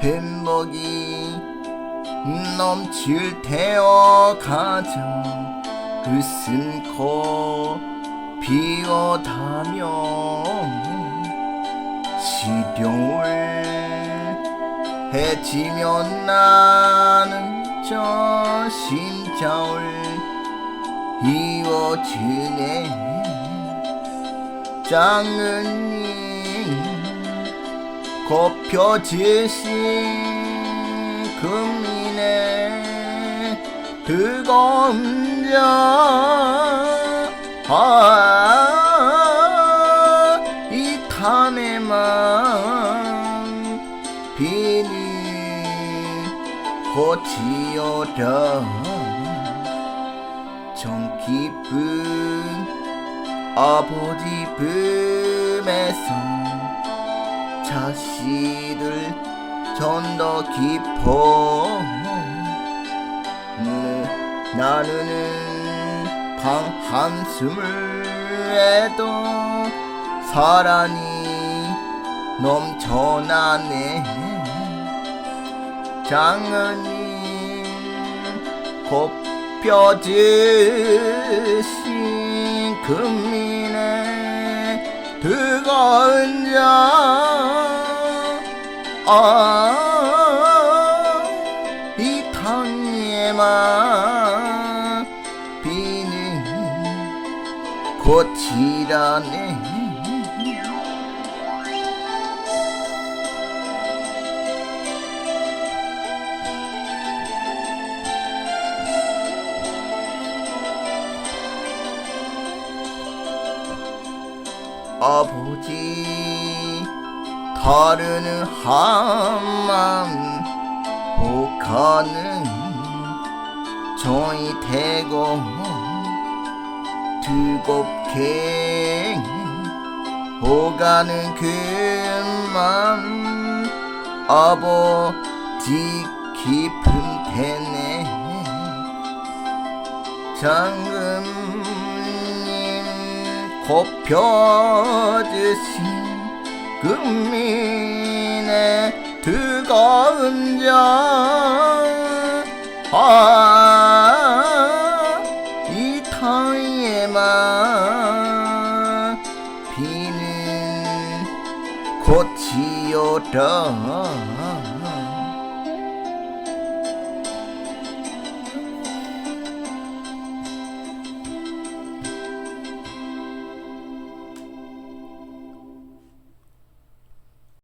흠뻑이 넘칠 테어 가져 으쓴코 비어다며 시룡을 해지면 나는 저 심자를 이어지네. 장은님 곱혀지신 금민의 뜨거운 자. 아, 이 탐에만 비는 고치어라. 정 깊은 아버지 품에서 자식들 전더 깊어 네, 나는 방 한숨을 해도 사랑이 넘쳐나네. 장은이 곱혀지신 금민의 뜨거운 자 아, 이 땅에만 비는 꽃이라네 아버지 다르는 한만 복하는 저희 대고 뜨겁게 오가는 그만 아버지 깊은 태네. 장금님 곱혀주신 금민의 뜨거운 자. 아, 이 땅에만 비는 꽃이어라